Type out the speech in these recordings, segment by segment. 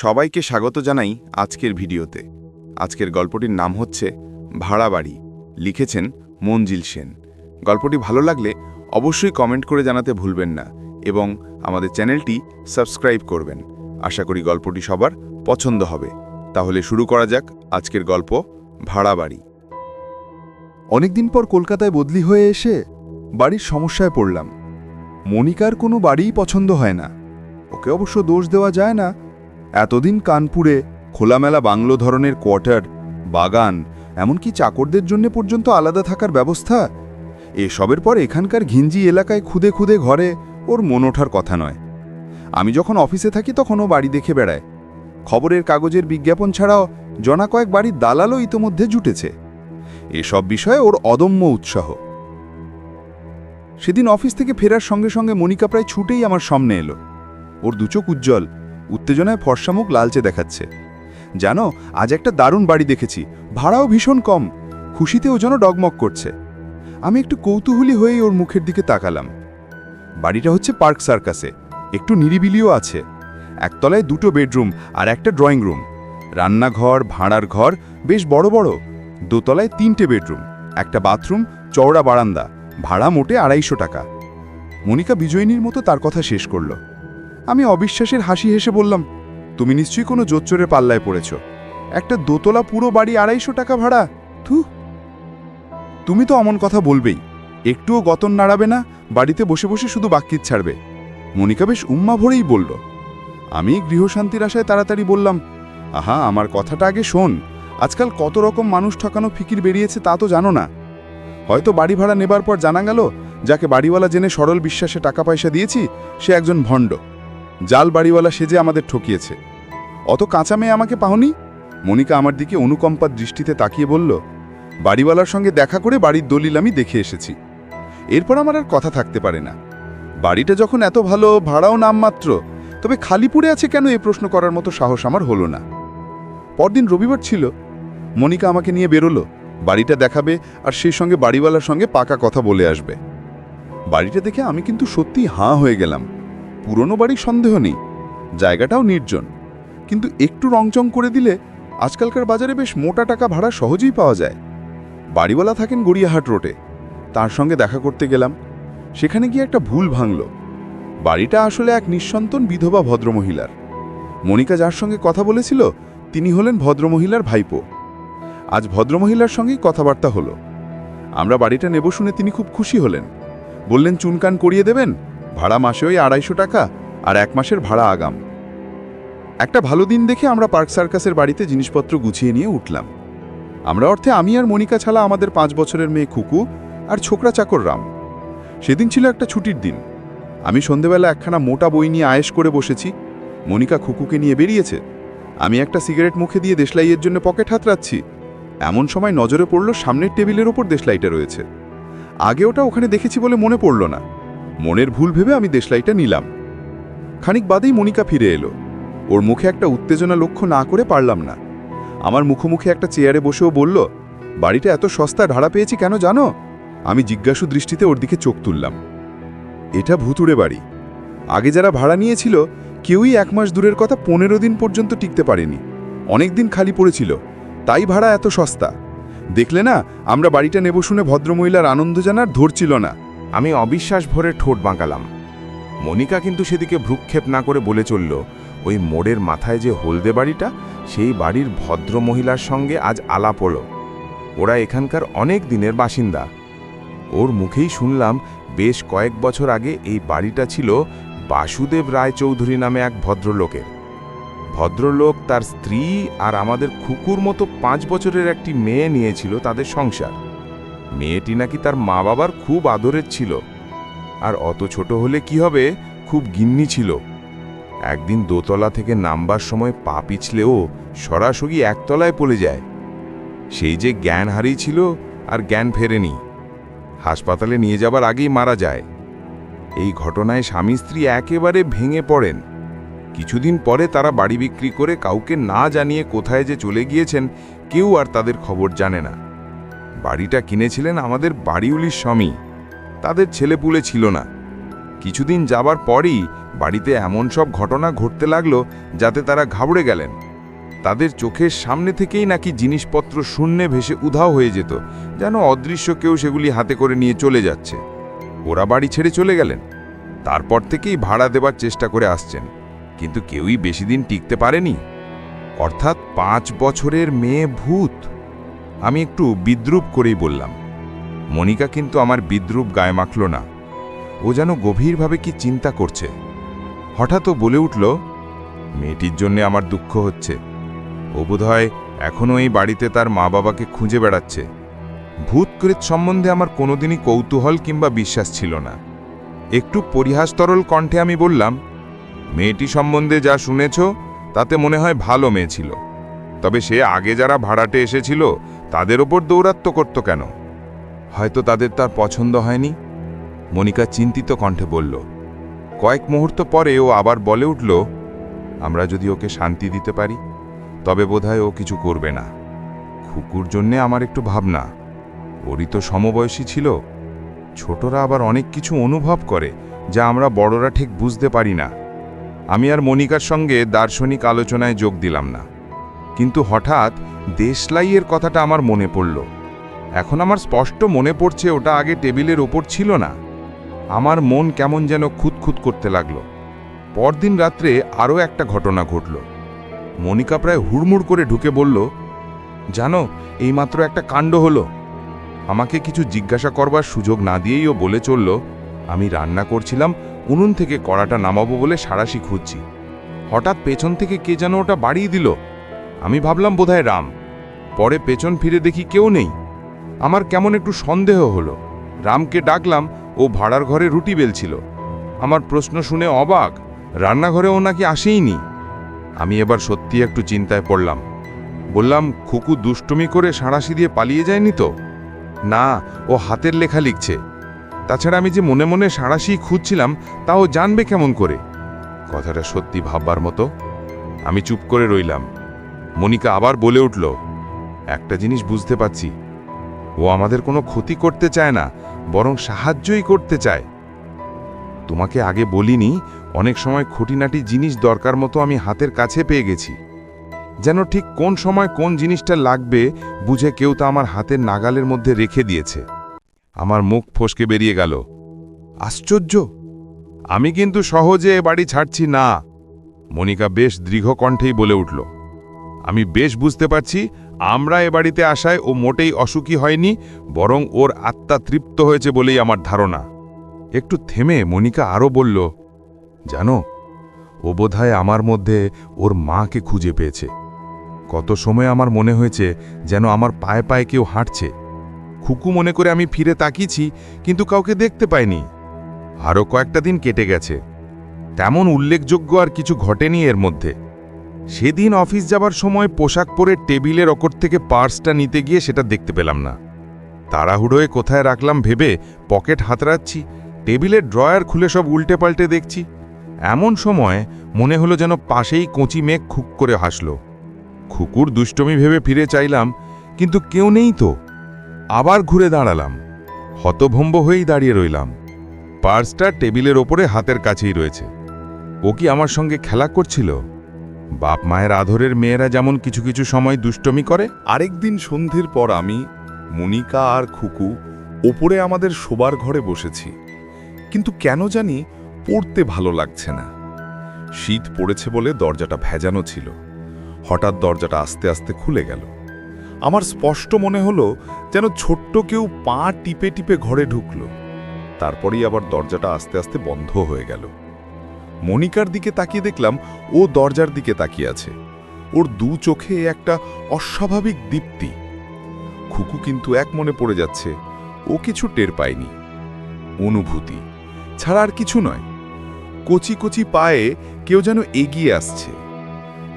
সবাইকে স্বাগত জানাই আজকের ভিডিওতে। আজকের গল্পটির নাম হচ্ছে ভাড়া বাড়ি লিখেছেন মঞ্জিল সেন। গল্পটি ভালো লাগলে অবশ্যই কমেন্ট করে জানাতে ভুলবেন না এবং আমাদের চ্যানেলটি সাবস্ক্রাইব করবেন। আশা করি গল্পটি সবার পছন্দ হবে। তাহলে শুরু করা যাক আজকের গল্প ভাড়া বাড়ি অনেকদিন পর কলকাতায় বদলি হয়ে এসে বাড়ির সমস্যায় পড়লাম। মনিকার কোনো বাড়িই পছন্দ হয় না। ওকে অবশ্য দোষ দেওয়া যায় না এতদিন কানপুরে খোলামেলা বাংলো ধরনের কোয়ার্টার, বাগান, এমনকি চাকরদের জন্য পর্যন্ত আলাদা থাকার ব্যবস্থা? এসবের পর এখানকার ঘিঞ্জি এলাকায় খুদে খুদে ঘরে ওর মন ওঠার কথা নয়। আমি যখন অফিসে থাকি তখন ও বাড়ি দেখে বেড়ায়। খবরের কাগজের বিজ্ঞাপন ছাড়াও জনা কয়েক বাড়ির দালালও ইতোমধ্যে জুটেছে। এসব বিষয়ে ওর অদম্য উৎসাহ। সেদিন অফিস থেকে ফেরার সঙ্গে সঙ্গে মনিকা প্রায় ছুটেই আমার সামনে এলো। ওর দুচোখ উজ্জ্বল উত্তেজনায় ফর্সা মুখ লালচে দেখাচ্ছে। জানো, আজ একটা দারুণ বাড়ি দেখেছি। ভাড়াও ভীষণ কম। খুশিতে ও যেন ডগমগ করছে। আমি একটু কৌতূহলী হয়েই ওর মুখের দিকে তাকালাম। বাড়িটা হচ্ছে পার্ক সার্কাসে। একটু নিরিবিলিও আছে। একতলায় দুটো বেডরুম আর একটা ড্রয়িং রুম। রান্নাঘর, ভাড়ার ঘর, বেশ বড় বড়। দোতলায় তিনটে বেডরুম। একটা বাথরুম, চওড়া বারান্দা। ভাড়া মোটে আড়াইশো টাকা। মনিকা বিজয়িনীর মতো তার কথা শেষ করল। আমি অবিশ্বাসের হাসি হেসে বললাম, তুমি নিশ্চয়ই কোনো জোচ্চোরের পাল্লায় পড়েছ। একটা দোতলা পুরো বাড়ি আড়াইশো টাকা ভাড়া। থু। তুমি তো অমন কথা বলবেই। একটুও গতন নাড়াবে না, বাড়িতে বসে বসে শুধু বাক্যিত ছাড়বে। মনিকা বেশ উম্মা ভরেই বলল। আমি গৃহশান্তির আশায় তাড়াতাড়ি বললাম, আহা, আমার কথাটা আগে শোন। আজকাল কত রকম মানুষ ঠকানো ফিকির বেরিয়েছে তা তো জানো না। হয়তো বাড়ি ভাড়া নেবার পর জানা গেল, যাকে বাড়িওয়ালা জেনে সরল বিশ্বাসে টাকা পয়সা দিয়েছি, সে একজন ভণ্ড। জাল বাড়িওয়ালা সেজে আমাদের ঠকিয়েছে। অত কাঁচা মেয়ে আমাকে পাওনি? মনিকা আমার দিকে অনুকম্পার দৃষ্টিতে তাকিয়ে বলল, বাড়িওয়ালার সঙ্গে দেখা করে বাড়ির দলিল আমি দেখে এসেছি। এরপর আমার আর কথা থাকতে পারে না। বাড়িটা যখন এত ভালো, ভাড়াও নামমাত্র তবে খালি পড়ে আছে কেন এ প্রশ্ন করার মতো সাহস আমার হলো না। পরদিন রবিবার ছিল। মনিকা আমাকে নিয়ে বেরোলো। বাড়িটা দেখাবে আর সেই সঙ্গে বাড়িওয়ালার সঙ্গে পাকা কথা বলে আসবে। বাড়িটা দেখে আমি কিন্তু সত্যি হাঁ হয়ে গেলাম। পুরনো বাড়ির সন্দেহ নেই। জায়গাটাও নির্জন। কিন্তু একটু রংচং করে দিলে আজকালকার বাজারে বেশ মোটা টাকা ভাড়া সহজেই পাওয়া যায়। বাড়িওয়ালা থাকেন গড়িয়াহাট রোডে। তার সঙ্গে দেখা করতে গেলাম। সেখানে গিয়ে একটা ভুল ভাঙল। বাড়িটা আসলে এক নিঃসন্তান বিধবা ভদ্রমহিলার। মনিকা যার সঙ্গে কথা বলেছিল, তিনি হলেন ভদ্রমহিলার ভাইপো। আজ ভদ্রমহিলার সঙ্গেই কথাবার্তা হলো। আমরা বাড়িটা নেব শুনে তিনি খুব খুশি হলেন। বললেন, চুনকান করিয়ে দেবেন? ভাড়া মাসে ওই আড়াইশো টাকা আর এক মাসের ভাড়া আগাম। একটা ভালো দিন দেখে আমরা পার্ক সার্কাসের বাড়িতে জিনিসপত্র গুছিয়ে নিয়ে উঠলাম। আমরা অর্থে আমি আর মনিকা ছাড়া আমাদের পাঁচ বছরের মেয়ে খুকু আর ছোকরা চাকর রাম। সেদিন ছিল একটা ছুটির দিন। আমি সন্ধেবেলা একখানা মোটা বই নিয়ে আয়েশ করে বসেছি। মনিকা খুকুকে নিয়ে বেরিয়েছে। আমি একটা সিগারেট মুখে দিয়ে দেশলাইয়ের জন্য পকেট হাতড়াচ্ছি। এমন সময় নজরে পড়ল সামনের টেবিলের ওপর দেশলাইটা রয়েছে। আগে ওটা ওখানে দেখেছি বলে মনে পড়ল না। মনের ভুল ভেবে আমি দেশলাইটা নিলাম। খানিক বাদেই মনিকা ফিরে এলো। ওর মুখে একটা উত্তেজনা লক্ষ্য না করে পারলাম না। আমার মুখোমুখি একটা চেয়ারে বসেও বলল, বাড়িটা এত সস্তা ঢাড়া পেয়েছি কেন জানো? আমি জিজ্ঞাসু দৃষ্টিতে ওর দিকে চোখ তুললাম। এটা ভুতুড়ে বাড়ি। আগে যারা ভাড়া নিয়েছিল, কেউই এক মাস দূরের কথা পনেরো দিন পর্যন্ত টিকতে পারেনি। অনেক দিন খালি পড়েছিল। তাই ভাড়া এত সস্তা। দেখলে না, আমরা বাড়িটা নেব শুনে ভদ্রমহিলার আনন্দ জানার ধরছিল না। আমি অবিশ্বাস ভরে ঠোঁট বাঁকালাম। মনিকা কিন্তু সেদিকে ভ্রুক্ষেপ না করে বলে চলল, ওই মোড়ের মাথায় যে হলদে বাড়িটা, সেই বাড়ির ভদ্র মহিলার সঙ্গে আজ আলাপ হলো। ওরা এখানকার অনেক দিনের বাসিন্দা। ওর মুখেই শুনলাম বেশ কয়েক বছর আগে এই বাড়িটা ছিল বাসুদেব রায়চৌধুরী নামে এক ভদ্রলোকের। ভদ্রলোক তার স্ত্রী আর আমাদের খুকুর মতো পাঁচ বছরের একটি মেয়ে নিয়েছিল তাদের সংসার। মেয়েটি নাকি তার মা বাবার খুব আদরের ছিল। আর অত ছোট হলে কি হবে? খুব গিন্নি ছিল। একদিন দোতলা থেকে নামবার সময় পা পিছলেও সরাসরি একতলায় পড়ে যায়। সেই যে জ্ঞান হারিয়েছিল আর জ্ঞান ফেরেনি। হাসপাতালে নিয়ে যাবার আগেই মারা যায়। এই ঘটনায় স্বামী স্ত্রী একেবারে ভেঙে পড়েন। কিছুদিন পরে তারা বাড়ি বিক্রি করে কাউকে না জানিয়ে কোথায় যে চলে গিয়েছেন কেউ আর তাদের খবর জানে না। বাড়িটা কিনেছিলেন আমাদের বাড়িউলির স্বামী। তাদের ছেলেপুলে ছিল না। কিছুদিন যাবার পরই বাড়িতে এমন সব ঘটনা ঘটতে লাগল যাতে তারা ঘাবড়ে গেলেন। তাদের চোখের সামনে থেকেই নাকি জিনিসপত্র শূন্যে ভেসে উধাও হয়ে যেত, যেন অদৃশ্য কেউ সেগুলি হাতে করে নিয়ে চলে যাচ্ছে। ওরা বাড়ি ছেড়ে চলে গেলেন। তারপর থেকেই ভাড়া দেবার চেষ্টা করে আসছেন। কিন্তু কেউই বেশি দিন টিকতে পারেনি। অর্থাৎ পাঁচ বছরের মেয়ে ভূত। আমি একটু বিদ্রুপ করেই বললাম, মনিকা কিন্তু আমার বিদ্রুপ গায়ে মাখল না। ও যেন গভীরভাবে কি চিন্তা করছে। হঠাৎ বলে উঠল, মেয়েটির জন্যে আমার দুঃখ হচ্ছে। ও বোধহয় এখনও এই বাড়িতে তার মা বাবাকে খুঁজে বেড়াচ্ছে। ভূতকৃত সম্বন্ধে আমার কোনোদিনই কৌতূহল কিংবা বিশ্বাস ছিল না। একটু পরিহাসতরল কণ্ঠে আমি বললাম, মেয়েটি সম্বন্ধে যা শুনেছ, তাতে মনে হয় ভালো মেয়ে ছিল। তবে সে আগে যারা ভাড়াটে এসেছিল তাদের ওপর দৌরাত্ম্য করত কেন? হয়তো তাদের তার পছন্দ হয়নি? মনিকা চিন্তিত কণ্ঠে বলল, কয়েক মুহূর্ত পরে ও আবার বলে উঠল, আমরা যদি ওকে শান্তি দিতে পারি, তবে বোধহয় ও কিছু করবে না। খুকুর জন্যে আমার একটু ভাবনা। ওরই তো সমবয়সী ছিল। ছোটরা আবার অনেক কিছু অনুভব করে, যা আমরা বড়রা ঠিক বুঝতে পারি না। আমি আর মনিকার সঙ্গে দার্শনিক আলোচনায় যোগ দিলাম না। কিন্তু হঠাৎ দেশলাইয়ের কথাটা আমার মনে পড়ল। এখন আমার স্পষ্ট মনে পড়ছে ওটা আগে টেবিলের ওপর ছিল না। আমার মন কেমন যেন খুঁতখুত করতে লাগল। পরদিন রাত্রে আরও একটা ঘটনা ঘটল। মনিকা প্রায় হুড়মুড় করে ঢুকে বলল, জানো, এইমাত্র একটা কাণ্ড হলো। আমাকে কিছু জিজ্ঞাসা করবার সুযোগ না দিয়েই ও বলে চলল, আমি রান্না করছিলাম, উনুন থেকে কড়াটা নামাবো বলে সারাশি খুঁজছি। হঠাৎ পেছন থেকে কে যেন ওটা বাড়িয়ে দিল। আমি ভাবলাম বোধহয় রাম। পরে পেছন ফিরে দেখি কেউ নেই। আমার কেমন একটু সন্দেহ হলো। রামকে ডাকলাম, ও ভাড়ার ঘরে রুটি বেলছিল। আমার প্রশ্ন শুনে অবাক রান্নাঘরে ও নাকি আসেইনি। আমি এবার সত্যি একটু চিন্তায় পড়লাম। বললাম, খুকু দুষ্টুমি করে সাঁড়াশি দিয়ে পালিয়ে যায়নি তো? না, ও হাতের লেখা লিখছে। তাছাড়া আমি যে মনে মনে সাঁড়াশি খুঁজছিলাম, তাও জানবে কেমন করে? কথাটা সত্যি ভাববার মতো। আমি চুপ করে রইলাম। মনিকা আবার বলে উঠল, একটা জিনিস বুঝতে পারছি। ও আমাদের কোনো ক্ষতি করতে চায় না, বরং সাহায্যই করতে চায়। তোমাকে আগে বলিনি, অনেক সময় খুঁটিনাটি জিনিস দরকার মতো আমি হাতের কাছে পেয়ে গেছি। যেন ঠিক কোন সময় কোন জিনিসটা লাগবে, বুঝে কেউ তা আমার হাতের নাগালের মধ্যে রেখে দিয়েছে। আমার মুখ ফসকে বেরিয়ে গেল। আশ্চর্য! আমি কিন্তু সহজে এ বাড়ি ছাড়ছি না, মনিকা বেশ দৃঢ় কণ্ঠেই বলে উঠল। আমি বেশ বুঝতে পারছি, আমরা এ বাড়িতে আসায় ও মোটেই অসুখী হয়নি, বরং ওর আত্মা তৃপ্ত হয়েছে বলেই আমার ধারণা। একটু থেমে মনিকা আরও বলল, জানো, ও বোধহয় আমার মধ্যে ওর মাকে খুঁজে পেয়েছে। কত সময় আমার মনে হয়েছে যেন আমার পায়ে পায়ে কেউ হাঁটছে। খুকু মনে করে আমি ফিরে তাকিয়েছি, কিন্তু কাউকে দেখতে পাইনি। আরও কয়েকটা দিন কেটে গেছে। তেমন উল্লেখযোগ্য আর কিছু ঘটেনি এর মধ্যে। সেদিন অফিস যাবার সময় পোশাক পরে টেবিলের ওপর থেকে পার্সটা নিতে গিয়ে সেটা দেখতে পেলাম না। তাড়াহুড়োয় কোথায় রাখলাম ভেবে পকেট হাতড়াচ্ছি, টেবিলের ড্রয়ার খুলে সব উল্টে পাল্টে দেখছি। এমন সময় মনে হলো যেন পাশেই কচি মেঘ খুক করে হাসল। খুকুর দুষ্টমি ভেবে ফিরে চাইলাম, কিন্তু কেউ নেই তো। আবার ঘুরে দাঁড়ালাম, হতভম্ব হয়েই দাঁড়িয়ে রইলাম। পার্সটা টেবিলের ওপরে হাতের কাছেই রয়েছে। ও কি আমার সঙ্গে খেলা করছিল? বাপ মায়ের আধরের মেয়েরা যেমন কিছু কিছু সময় দুষ্টমি করে আরেকদিন সন্ধ্যের পর আমি, মনিকা আর খুকু ওপরে আমাদের শোবার ঘরে বসেছি। কিন্তু কেন জানি পড়তে ভালো লাগছে না। শীত পড়েছে বলে দরজাটা ভেজানো ছিল। হঠাৎ দরজাটা আস্তে আস্তে খুলে গেল। আমার স্পষ্ট মনে হলো যেন ছোট্ট কেউ পা টিপে টিপে ঘরে ঢুকল। তারপরেই আবার দরজাটা আস্তে আস্তে বন্ধ হয়ে গেল। মনিকার দিকে তাকিয়ে দেখলাম ও দরজার দিকে তাকিয়ে আছে। ওর দু চোখে একটা অস্বাভাবিক দীপ্তি। খুকু কিন্তু এক মনে পড়ে যাচ্ছে, ও কিছু টের পায়নি। অনুভূতি, ছাড়া আর কিছু নয়। কচি কচি পায়ে কেউ যেন এগিয়ে আসছে।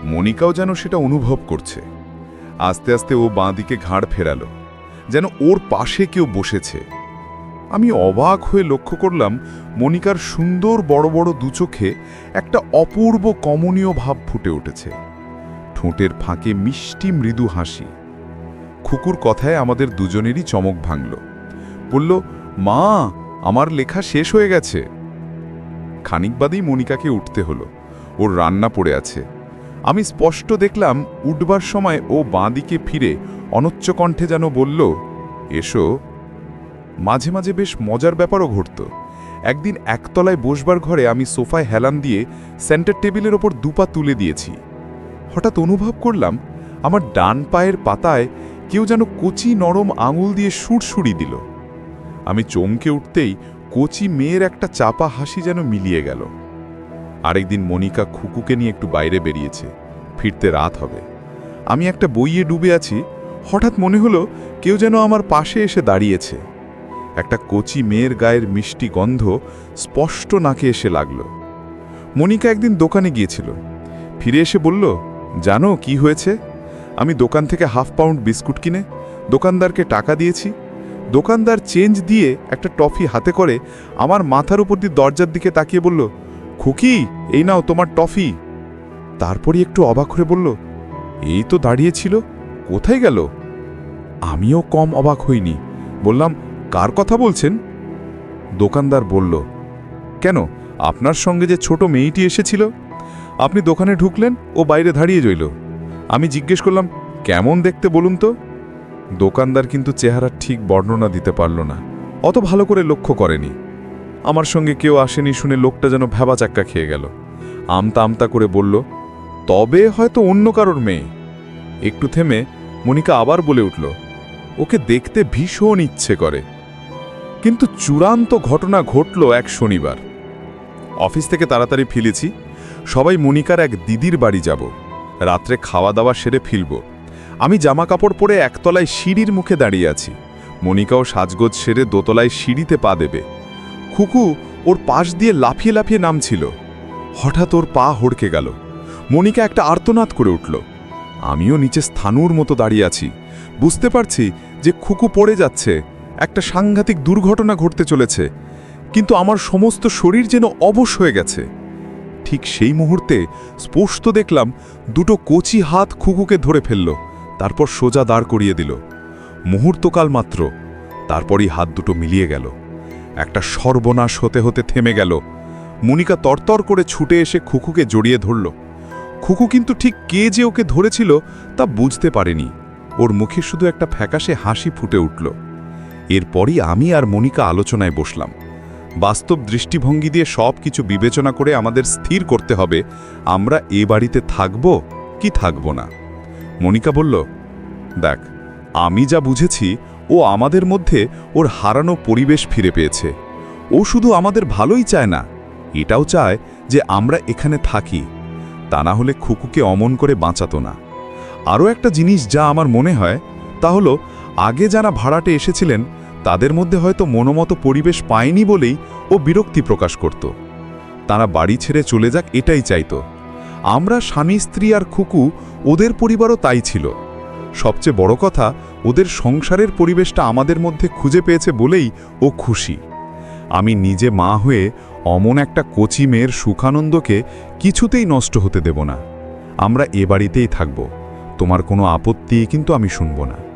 মনিকাও যেন সেটা অনুভব করছে। আস্তে আস্তে ও বাঁদিকে ঘাড় ফেরালো, যেন ওর পাশে কেউ বসেছে। আমি অবাক হয়ে লক্ষ্য করলাম মনিকার সুন্দর বড় বড় দুচোখে একটা অপূর্ব কমনীয় ভাব ফুটে উঠেছে। ঠোঁটের ফাঁকে মিষ্টি মৃদু হাসি। খুকুর কথায় আমাদের দুজনেরই চমক ভাঙল। বলল, মা, আমার লেখা শেষ হয়ে গেছে। খানিক বাদেই মনিকাকে উঠতে হলো। ওর রান্না পড়ে আছে। আমি স্পষ্ট দেখলাম উঠবার সময় ও বাঁদিকে ফিরে অনচ্চ কণ্ঠে যেন বলল, এসো। মাঝে মাঝে বেশ মজার ব্যাপারও ঘটত। একদিন একতলায় বসবার ঘরে আমি সোফায় হেলান দিয়ে সেন্টার টেবিলের ওপর দুপা তুলে দিয়েছি। হঠাৎ অনুভব করলাম, আমার ডান পায়ের পাতায় কেউ যেন কচি নরম আঙুল দিয়ে সুরসুরি দিল। আমি চমকে উঠতেই কচি মেয়ের একটা চাপা হাসি যেন মিলিয়ে গেল। আরেকদিন মনিকা খুকুকে নিয়ে একটু বাইরে বেরিয়েছে। ফিরতে রাত হবে। আমি একটা বইয়ে ডুবে আছি। হঠাৎ মনে হলো কেউ যেন আমার পাশে এসে দাঁড়িয়েছে। একটা কচি মেয়ের গায়ের মিষ্টি গন্ধ স্পষ্ট নাকে এসে লাগল। মনিকা একদিন দোকানে গিয়েছিল। ফিরে এসে বলল, জানো কি হয়েছে? আমি দোকান থেকে হাফ পাউন্ড বিস্কুট কিনে দোকানদারকে টাকা দিয়েছি। দোকানদার চেঞ্জ দিয়ে একটা টফি হাতে করে আমার মাথার উপর দিয়ে দরজার দিকে তাকিয়ে বলল, খুকি, এই নাও তোমার টফি। তারপরই একটু অবাক হয়ে বলল, এই তো দাঁড়িয়েছিল কোথায় গেল? আমিও কম অবাক হইনি। বললাম কার কথা বলছেন? দোকানদার বলল, কেন? আপনার সঙ্গে যে ছোট মেয়েটি এসেছিল? আপনি দোকানে ঢুকলেন, ও বাইরে দাঁড়িয়ে রইল। আমি জিজ্ঞেস করলাম, কেমন দেখতে বলুন তো? দোকানদার কিন্তু চেহারা ঠিক বর্ণনা দিতে পারল না। অত ভালো করে লক্ষ্য করেনি। আমার সঙ্গে কেউ আসেনি শুনে লোকটা যেন ভ্যাবা চাক্কা খেয়ে গেল। আমতা আমতা করে বলল, তবে হয়তো অন্য কারোর মেয়ে। একটু থেমে মনিকা আবার বলে উঠল, ওকে দেখতে ভীষণ ইচ্ছে করে। কিন্তু চূড়ান্ত ঘটনা ঘটল এক শনিবার। অফিস থেকে তাড়াতাড়ি ফিরেছি। সবাই মনিকার এক দিদির বাড়ি যাব। রাত্রে খাওয়া দাওয়া সেরে ফিরব। আমি জামা কাপড় পরে একতলায় সিঁড়ির মুখে দাঁড়িয়ে আছি। মনিকাও সাজগোজ সেরে দোতলায় সিঁড়িতে পা দেবে। খুকু ওর পাশ দিয়ে লাফিয়ে লাফিয়ে নামছিল। হঠাৎ ওর পা হড়কে গেল। মনিকা একটা আর্তনাদ করে উঠল। আমিও নিচে স্থানুর মতো দাঁড়িয়ে আছি। বুঝতে পারছি যে খুকু পড়ে যাচ্ছে। একটা সাংঘাতিক দুর্ঘটনা ঘটতে চলেছে, কিন্তু আমার সমস্ত শরীর যেন অবশ হয়ে গেছে। ঠিক সেই মুহূর্তে স্পষ্ট দেখলাম দুটো কচি হাত খুকুকে ধরে ফেলল, তারপর সোজা দাঁড় করিয়ে দিল। মুহূর্তকাল মাত্র, তারপরই হাত দুটো মিলিয়ে গেল। একটা সর্বনাশ হতে হতে থেমে গেল। মনিকা তরতর করে ছুটে এসে খুকুকে জড়িয়ে ধরল। খুকু কিন্তু ঠিক কে যে ওকে ধরেছিল তা বুঝতে পারেনি। ওর মুখে শুধু একটা ফ্যাকাশে হাসি ফুটে উঠল। এরপরই আমি আর মনিকা আলোচনায় বসলাম। বাস্তব দৃষ্টিভঙ্গি দিয়ে সব কিছু বিবেচনা করে আমাদের স্থির করতে হবে, আমরা এ বাড়িতে থাকব কি থাকব না। মনিকা বলল, দেখ, আমি যা বুঝেছি, ও আমাদের মধ্যে ওর হারানো পরিবেশ ফিরে পেয়েছে। ও শুধু আমাদের ভালোই চায় না, এটাও চায় যে আমরা এখানে থাকি, তা না হলে খুকুকে অমন করে বাঁচাতো না। আরও একটা জিনিস যা আমার মনে হয়, তা হলো আগে যারা ভাড়াটে এসেছিলেন, তাদের মধ্যে হয়তো মনোমতো পরিবেশ পায়নি বলেই ও বিরক্তি প্রকাশ করত। তারা বাড়ি ছেড়ে চলে যাক এটাই চাইত। আমরা স্বামী, স্ত্রী আর খুকু ওদের পরিবারও তাই ছিল। সবচেয়ে বড় কথা, ওদের সংসারের পরিবেশটা আমাদের মধ্যে খুঁজে পেয়েছে বলেই ও খুশি। আমি নিজে মা হয়ে অমন একটা কচি মেয়ের সুখানন্দকে কিছুতেই নষ্ট হতে দেব না। আমরা এ বাড়িতেই থাকব। তোমার কোনো আপত্তি কিন্তু আমি শুনব না।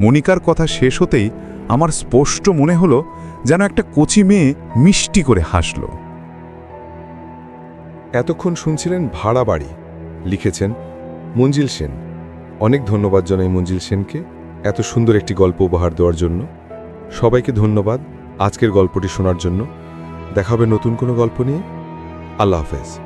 মনিকার কথা শেষ হতেই আমার স্পষ্ট মনে হলো যেন একটা কচি মেয়ে মিষ্টি করে হাসল। এতক্ষণ শুনছিলেন ভাড়া বাড়ি। লিখেছেন মঞ্জিল সেন। অনেক ধন্যবাদ জানাই মঞ্জিল সেনকে এত সুন্দর একটি গল্প উপহার দেওয়ার জন্য। সবাইকে ধন্যবাদ আজকের গল্পটি শোনার জন্য। দেখা হবে নতুন কোনো গল্প নিয়ে। আল্লাহ হাফেজ।